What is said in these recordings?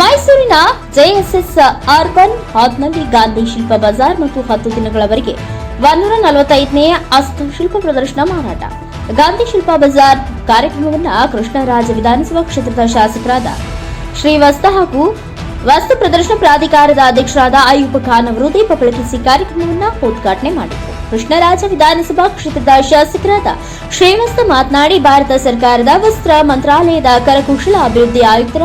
ಮೈಸೂರಿನ JSS urban ಹಾಲ್ನಲ್ಲಿ ಗಾಂಧಿ ಶಿಲ್ಪ ಬಜಾರ್ ಮತ್ತು ಹತ್ತು ದಿನಗಳವರೆಗೆ ಒಂದೂರ ನಲವತ್ತೈದನೇ ಹಸ್ತಶಿಲ್ಪ ಪ್ರದರ್ಶನ ಮಾರಾಟ. ಗಾಂಧಿ ಶಿಲ್ಪ ಬಜಾರ್ ಕಾರ್ಯಕ್ರಮವನ್ನು ಕೃಷ್ಣರಾಜ ವಿಧಾನಸಭಾ ಕ್ಷೇತ್ರದ ಶಾಸಕರಾದ ಶ್ರೀವಸ್ತ ಹಾಗೂ ವಸ್ತು ಪ್ರದರ್ಶನ ಪ್ರಾಧಿಕಾರದ ಅಧ್ಯಕ್ಷರಾದ ಅಯ್ಯೂಬ್ ಖಾನ್ ಅವರು ದೀಪ ಬೆಳಗಿಸಿ ಕಾರ್ಯಕ್ರಮವನ್ನು ಉದ್ಘಾಟನೆ ಮಾಡಿದರು. ಕೃಷ್ಣರಾಜ ವಿಧಾನಸಭಾ ಕ್ಷೇತ್ರದ ಶಾಸಕರಾದ ಶ್ರೀವಸ್ತ ಮಾತನಾಡಿ, ಭಾರತ ಸರ್ಕಾರದ ವಸ್ತ್ರ ಮಂತ್ರಾಲಯದ ಕರಕುಶಲ ಅಭಿವೃದ್ಧಿ ಆಯುಕ್ತರ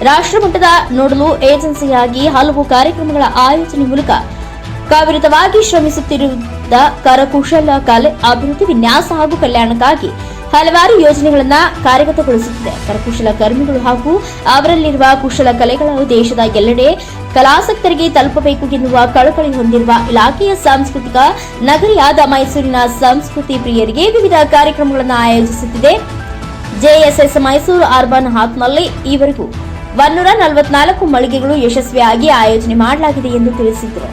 ರಾಷ್ಟ್ರಮಟ್ಟದ ನೋಡಲು ಏಜೆನ್ಸಿಯಾಗಿ ಹಲವು ಕಾರ್ಯಕ್ರಮಗಳ ಆಯೋಜನೆ ಮೂಲಕ ಕಾವಿರತವಾಗಿ ಶ್ರಮಿಸುತ್ತಿರುವುದ ಕರಕುಶಲ ಕಲೆ, ಅಭಿವೃದ್ಧಿ, ವಿನ್ಯಾಸ ಹಾಗೂ ಕಲ್ಯಾಣಕ್ಕಾಗಿ ಹಲವಾರು ಯೋಜನೆಗಳನ್ನು ಕಾರ್ಯಗತಗೊಳಿಸುತ್ತಿದೆ. ಕರಕುಶಲ ಕರ್ಮಿಗಳು ಹಾಗೂ ಅವರಲ್ಲಿರುವ ಕುಶಲ ಕಲೆಗಳು ದೇಶದ ಎಲ್ಲೆಡೆ ಕಲಾಸಕ್ತರಿಗೆ ತಲುಪಬೇಕು ಎನ್ನುವ ಕಳಕಳಿ ಹೊಂದಿರುವ ಇಲಾಖೆಯ ಸಾಂಸ್ಕೃತಿಕ ನಗರಿಯಾದ ಮೈಸೂರಿನ ಸಂಸ್ಕೃತಿ ಪ್ರಿಯರಿಗೆ ವಿವಿಧ ಕಾರ್ಯಕ್ರಮಗಳನ್ನು ಆಯೋಜಿಸುತ್ತಿದೆ. ಜೆಎಸ್ಎಸ್ ಮೈಸೂರು ಅರ್ಬನ್ ಹಾತ್ನಲ್ಲಿ ಈವರೆಗೂ ಒನ್ನೂರ ನಲವತ್ನಾಲ್ಕು ಮಳಿಗೆಗಳು ಯಶಸ್ವಿಯಾಗಿ ಆಯೋಜನೆ ಮಾಡಲಾಗಿದೆ ಎಂದು ತಿಳಿಸಿದರು.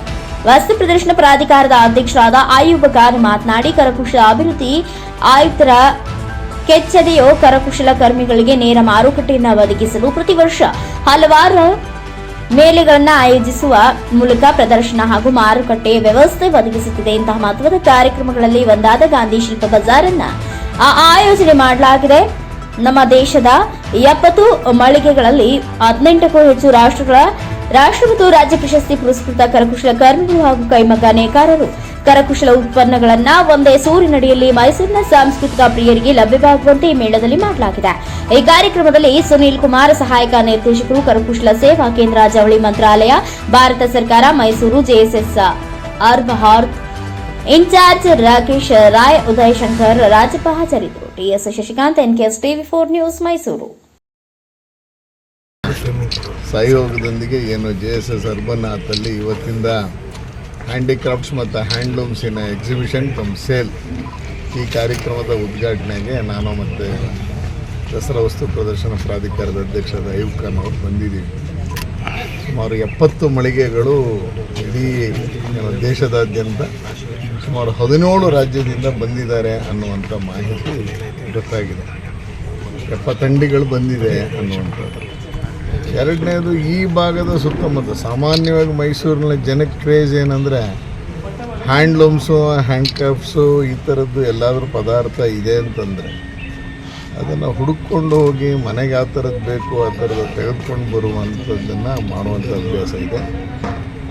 ವಸ್ತು ಪ್ರದರ್ಶನ ಪ್ರಾಧಿಕಾರದ ಅಧ್ಯಕ್ಷರಾದ ಆಯುಬ ಖಾನ್ ಮಾತನಾಡಿ, ಕರಕುಶಲ ಅಭಿವೃದ್ಧಿ ಆಯುಕ್ತರ ಕೆಚ್ಚದೆಯೋ ಕರಕುಶಲ ಕರ್ಮಿಗಳಿಗೆ ನೇರ ಮಾರುಕಟ್ಟೆಯನ್ನು ಒದಗಿಸಲು ಪ್ರತಿ ವರ್ಷ ಹಲವಾರು ಮೇಲೆಗಳನ್ನು ಆಯೋಜಿಸುವ ಮೂಲಕ ಪ್ರದರ್ಶನ ಹಾಗೂ ಮಾರುಕಟ್ಟೆ ವ್ಯವಸ್ಥೆ ಒದಗಿಸುತ್ತಿದೆ. ಇಂತಹ ಮಹತ್ವದ ಕಾರ್ಯಕ್ರಮಗಳಲ್ಲಿ ಒಂದಾದ ಗಾಂಧಿ ಶಿಲ್ಪ ಬಜಾರ್ ಅನ್ನ ಆಯೋಜನೆ ಮಾಡಲಾಗಿದೆ. ನಮ್ಮ ದೇಶದ ಎಪ್ಪತ್ತು ಮಳಿಗೆಗಳಲ್ಲಿ ಹದಿನೆಂಟಕ್ಕೂ ಹೆಚ್ಚು ರಾಷ್ಟ್ರಗಳ ರಾಷ್ಟ್ರ ಮತ್ತು ರಾಜ್ಯ ಪ್ರಶಸ್ತಿ ಪುರಸ್ಕೃತ ಕರಕುಶಲ ಕರ್ಮಿಗಳು ಹಾಗೂ ಕೈಮಗ್ಗ ನೇಕಾರರು. ಕರಕುಶಲ ಉತ್ಪನ್ನಗಳನ್ನ ಒಂದೇ ಸೂರಿನಡಿಯಲ್ಲಿ ಮೈಸೂರಿನ ಸಾಂಸ್ಕೃತಿಕ ಪ್ರಿಯರಿಗೆ ಲಭ್ಯವಾಗುವಂತೆ ಈ ಮೇಳದಲ್ಲಿ ಮಾಡಲಾಗಿದೆ. ಈ ಕಾರ್ಯಕ್ರಮದಲ್ಲಿ ಸುನೀಲ್ ಕುಮಾರ್, ಸಹಾಯಕ ನಿರ್ದೇಶಕರು, ಕರಕುಶಲ ಸೇವಾ ಕೇಂದ್ರ, ಜವಳಿ ಮಂತ್ರಾಲಯ, ಭಾರತ ಸರ್ಕಾರ, Mysuru, JSS Haat in charge Rakesh Rai Udayashankar Rajappa ಹಾಜರಿದ್ದರು. TS Shashikanth, N NKS TV four news Mysuru. ಸಹಯೋಗದೊಂದಿಗೆ ಏನು ಜೆ ಎಸ್ ಎಸ್ ಅರ್ಬನ್ ಆತಲ್ಲಿ ಇವತ್ತಿಂದ ಹ್ಯಾಂಡಿಕ್ರಾಫ್ಟ್ಸ್ ಮತ್ತು ಹ್ಯಾಂಡ್ಲೂಮ್ಸಿನ ಎಕ್ಸಿಬಿಷನ್ ಕಮ್ ಸೇಲ್ ಈ ಕಾರ್ಯಕ್ರಮದ ಉದ್ಘಾಟನೆಗೆ ನಾನು ಮತ್ತು ದಸರಾ ವಸ್ತು ಪ್ರದರ್ಶನ ಪ್ರಾಧಿಕಾರದ ಅಧ್ಯಕ್ಷರಾದ ಅಯ್ಯೂಬ್ ಖಾನ್ ಅವರು ಬಂದಿದ್ದೀವಿ. ಸುಮಾರು ಎಪ್ಪತ್ತು ಮಳಿಗೆಗಳು ಇಡೀ ದೇಶದಾದ್ಯಂತ ಸುಮಾರು ಹದಿನೇಳು ರಾಜ್ಯದಿಂದ ಬಂದಿದ್ದಾರೆ ಅನ್ನುವಂಥ ಮಾಹಿತಿ ಗೊತ್ತಾಗಿದೆ. ಎಪ್ಪತ್ತಂಡಿಗಳು ಬಂದಿದೆ ಅನ್ನುವಂಥದ್ದು. ಎರಡನೇದು ಈ ಭಾಗದ ಸುತ್ತಮುತ್ತ ಸಾಮಾನ್ಯವಾಗಿ ಮೈಸೂರಿನ ಜನಕ್ಕೆ ಕ್ರೇಜ್ ಏನಂದರೆ ಹ್ಯಾಂಡ್ಲೂಮ್ಸು ಹ್ಯಾಂಡ್ಕ್ರಾಫ್ಟ್ಸು ಈ ಥರದ್ದು ಎಲ್ಲಾದರೂ ಪದಾರ್ಥ ಇದೆ ಅಂತಂದರೆ ಅದನ್ನು ಹುಡುಕೊಂಡು ಹೋಗಿ ಮನೆಗೆ ಆ ಥರದ್ದು ಬೇಕು, ಆ ಥರದ್ದು ತೆಗೆದುಕೊಂಡು ಬರುವಂಥದ್ದನ್ನು ಮಾಡುವಂಥ ಅಭ್ಯಾಸ ಇದೆ.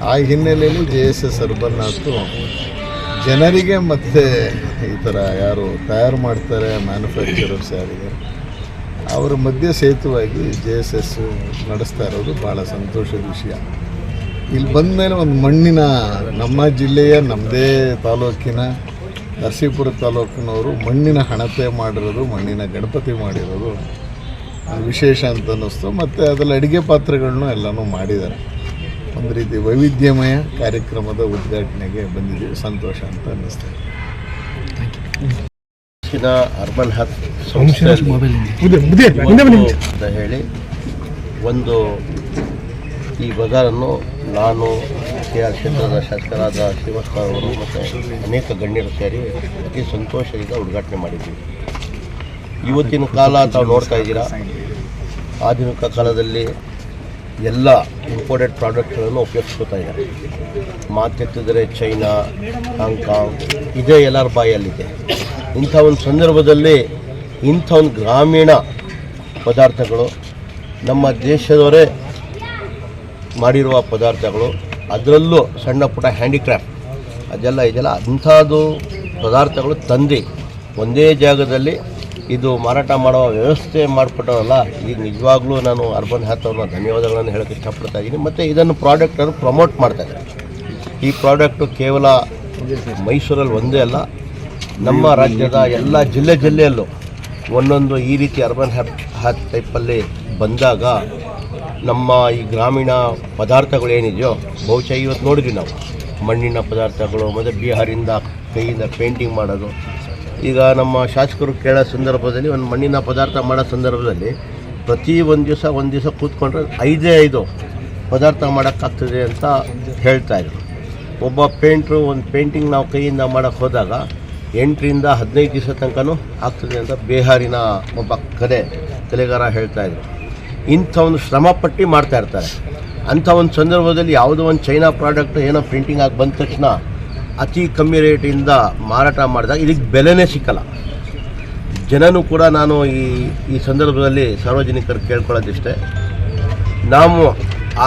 ಆ ಹಿನ್ನೆಲೆಯಲ್ಲಿ ಜೆ ಎಸ್ ಎಸ್ ಅರ್ಬನ್ ಜನರಿಗೆ ಮತ್ತೆ ಈ ಥರ ಯಾರು ತಯಾರು ಮಾಡ್ತಾರೆ ಮ್ಯಾನುಫ್ಯಾಕ್ಚರರ್ಸ್ ಯಾರಿಗೆ, ಅವರ ಮಧ್ಯೆ ಸೇತುವಾಗಿ ಜೆ ಎಸ್ ಎಸ್ ನಡೆಸ್ತಾ ಇರೋದು ಭಾಳ ಸಂತೋಷದ ವಿಷಯ. ಇಲ್ಲಿ ಬಂದ ಮೇಲೆ ಒಂದು ಮಣ್ಣಿನ ನಮ್ಮ ಜಿಲ್ಲೆಯ ನಮ್ಮದೇ ತಾಲೂಕಿನ ನರಸೀಪುರ ತಾಲೂಕಿನವರು ಮಣ್ಣಿನ ಹಣತೆ ಮಾಡಿರೋದು, ಮಣ್ಣಿನ ಗಣಪತಿ ಮಾಡಿರೋದು ವಿಶೇಷ ಅಂತ ಅನ್ನಿಸ್ತು. ಮತ್ತು ಅದರಲ್ಲಿ ಅಡುಗೆ ಪಾತ್ರೆಗಳನ್ನೂ ಎಲ್ಲನೂ ಮಾಡಿದ್ದಾರೆ. ಒಂದು ರೀತಿ ವೈವಿಧ್ಯಮಯ ಕಾರ್ಯಕ್ರಮದ ಉದ್ಘಾಟನೆಗೆ ಬಂದಿದ್ದೀವಿ. ಸಂತೋಷ ಅಂತ ಅನ್ನಿಸ್ತಾ ಇದೆ. ಹೆಚ್ಚಿನ ಅರ್ಬನ್ ಹತ್ ಅಂತ ಹೇಳಿ ಒಂದು ಈ ಬಜಾರನ್ನು ನಾನು ಕೆ ಆರ್ ಕ್ಷೇತ್ರದ ಶಾಸಕರಾದ ಶ್ರೀವಸ್ತ ಅವರು ಮತ್ತು ಅನೇಕ ಗಣ್ಯರು ಸೇರಿ ಅತಿ ಸಂತೋಷದಿಂದ ಉದ್ಘಾಟನೆ ಮಾಡಿದ್ದೀವಿ ಇವತ್ತಿನ ಕಾಲ ತಾವು ನೋಡ್ತಾ ಇದ್ದೀರಾ? ಆಧುನಿಕ ಕಾಲದಲ್ಲಿ ಎಲ್ಲ ಇಂಪೋರ್ಟೆಡ್ ಪ್ರಾಡಕ್ಟ್ಗಳನ್ನು ಉಪಯೋಗಿಸ್ಕೊತಾ ಇದ್ದಾರೆ. ಮಾತೆತ್ತಿದರೆ ಚೈನಾ, ಹಾಂಗ್ಕಾಂಗ್, ಇದೇ ಎಲ್ಲರ ಬಾಯಲ್ಲಿದೆ. ಇಂಥ ಒಂದು ಸಂದರ್ಭದಲ್ಲಿ ಇಂಥ ಒಂದು ಗ್ರಾಮೀಣ ಪದಾರ್ಥಗಳು ನಮ್ಮ ದೇಶದವರೇ ಮಾಡಿರುವ ಪದಾರ್ಥಗಳು, ಅದರಲ್ಲೂ ಸಣ್ಣ ಪುಟ್ಟ ಹ್ಯಾಂಡಿಕ್ರಾಫ್ಟ್ ಅದೆಲ್ಲ ಇದೆಲ್ಲ ಅಂಥದ್ದು ಪದಾರ್ಥಗಳು ತಂದು ಒಂದೇ ಜಾಗದಲ್ಲಿ ಇದು ಮಾರಾಟ ಮಾಡುವ ವ್ಯವಸ್ಥೆ ಮಾಡಿಕೊಟ್ಟವಲ್ಲ ಈಗ ನಿಜವಾಗ್ಲೂ ನಾನು ಅರ್ಬನ್ ಹ್ಯಾತ್ ಅವ್ರನ್ನ ಧನ್ಯವಾದಗಳನ್ನು ಹೇಳೋಕ್ಕೆ ಇಷ್ಟಪಡ್ತಾ ಇದ್ದೀನಿ. ಮತ್ತು ಇದನ್ನು ಪ್ರಾಡಕ್ಟ್ ಅವರು ಪ್ರಮೋಟ್ ಮಾಡ್ತಾ ಇದ್ದಾರೆ. ಈ ಪ್ರಾಡಕ್ಟು ಕೇವಲ ಮೈಸೂರಲ್ಲಿ ಒಂದೇ ಅಲ್ಲ, ನಮ್ಮ ರಾಜ್ಯದ ಎಲ್ಲ ಜಿಲ್ಲೆ ಜಿಲ್ಲೆಯಲ್ಲೂ ಒಂದೊಂದು ಈ ರೀತಿ ಅರ್ಬನ್ ಹ್ಯಾಪ್ ಹ್ಯಾತ್ ಟೈಪಲ್ಲಿ ಬಂದಾಗ ನಮ್ಮ ಈ ಗ್ರಾಮೀಣ ಪದಾರ್ಥಗಳು ಏನಿದೆಯೋ, ಬಹುಶಃ ಇವತ್ತು ನೋಡಿದ್ವಿ ನಾವು ಮಣ್ಣಿನ ಪದಾರ್ಥಗಳು, ಮತ್ತು ಬಿಹಾರಿಂದ ಕೈಯಿಂದ ಪೇಂಟಿಂಗ್ ಮಾಡೋದು ಈಗ ನಮ್ಮ ಶಾಸಕರು ಕೇಳೋ ಸಂದರ್ಭದಲ್ಲಿ, ಒಂದು ಮಣ್ಣಿನ ಪದಾರ್ಥ ಮಾಡೋ ಸಂದರ್ಭದಲ್ಲಿ ಪ್ರತಿ ಒಂದು ದಿವಸ ಒಂದು ದಿವಸ ಕೂತ್ಕೊಂಡ್ರೆ ಐದೇ ಐದು ಪದಾರ್ಥ ಮಾಡೋಕ್ಕಾಗ್ತದೆ ಅಂತ ಹೇಳ್ತಾ ಇದ್ರು. ಒಬ್ಬ ಪೇಂಟ್ರು, ಒಂದು ಪೇಂಟಿಂಗ್ ನಾವು ಕೈಯಿಂದ ಮಾಡೋಕ್ಕೆ ಹೋದಾಗ ಎಂಟರಿಂದ ಹದಿನೈದು ದಿವಸ ತನಕನೂ ಆಗ್ತದೆ ಅಂತ ಬಿಹಾರಿನ ಒಬ್ಬ ಕಲೆ ಕಲೆಗಾರ ಹೇಳ್ತಾಯಿದ್ರು ಇಂಥ ಒಂದು ಶ್ರಮಪಟ್ಟು ಮಾಡ್ತಾ ಇರ್ತಾರೆ. ಅಂಥ ಒಂದು ಸಂದರ್ಭದಲ್ಲಿ ಯಾವುದೋ ಒಂದು ಚೈನಾ ಪ್ರಾಡಕ್ಟ್ ಏನೋ ಪ್ರಿಂಟಿಂಗ್ ಆಗಿ ಬಂದ ತಕ್ಷಣ ಅತಿ ಕಮ್ಮಿ ರೇಟಿಂದ ಮಾರಾಟ ಮಾಡಿದಾಗ ಇದಕ್ಕೆ ಬೆಲೆನೇ ಸಿಕ್ಕಲ್ಲ. ಜನನೂ ಕೂಡ ನಾನು ಈ ಈ ಸಂದರ್ಭದಲ್ಲಿ ಸಾರ್ವಜನಿಕರು ಕೇಳ್ಕೊಳ್ಳೋದಿಷ್ಟೇ. ನಾವು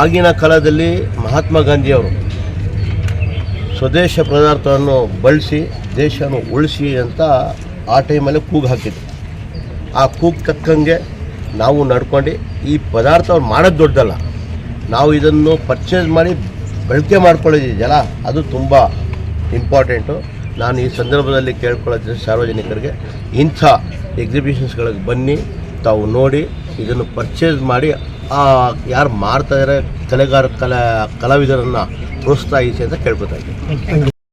ಆಗಿನ ಕಾಲದಲ್ಲಿ ಮಹಾತ್ಮ ಗಾಂಧಿಯವರು ಸ್ವದೇಶ ಪದಾರ್ಥವನ್ನು ಬಳಸಿ, ದೇಶವನ್ನು ಉಳಿಸಿ ಅಂತ ಆ ಟೈಮಲ್ಲಿ ಕೂಗು ಹಾಕಿದ್ರು. ಆ ಕೂಗು ತಕ್ಕಂಗೆ ನಾವು ನಡ್ಕೊಂಡು ಈ ಪದಾರ್ಥ ಅವ್ರು ಮಾಡೋದು ದೊಡ್ಡದಲ್ಲ. ನಾವು ಇದನ್ನು ಪರ್ಚೇಸ್ ಮಾಡಿ, ಬಳಕೆ ಮಾಡ್ಕೊಳ್ಳೋದಿದೆಯಲ್ಲ, ಅದು ತುಂಬ ಇಂಪಾರ್ಟೆಂಟು. ನಾನು ಈ ಸಂದರ್ಭದಲ್ಲಿ ಕೇಳ್ಕೊಳ್ಳೋದು ಸಾರ್ವಜನಿಕರಿಗೆ, ಇಂಥ ಎಕ್ಸಿಬಿಷನ್ಸ್ಗಳಿಗೆ ಬನ್ನಿ, ತಾವು ನೋಡಿ, ಇದನ್ನು ಪರ್ಚೇಸ್ ಮಾಡಿ ಯಾರು ಮಾಡ್ತಾ ಇದ್ದಾರೆ ಕಲೆಗಾರ ಕಲಾ, ಕಲಾವಿದರನ್ನು ಪ್ರೋತ್ಸಾಹಿಸಿ ಅಂತ ಕೇಳ್ಕೊತಾ ಇದ್ದೀನಿ.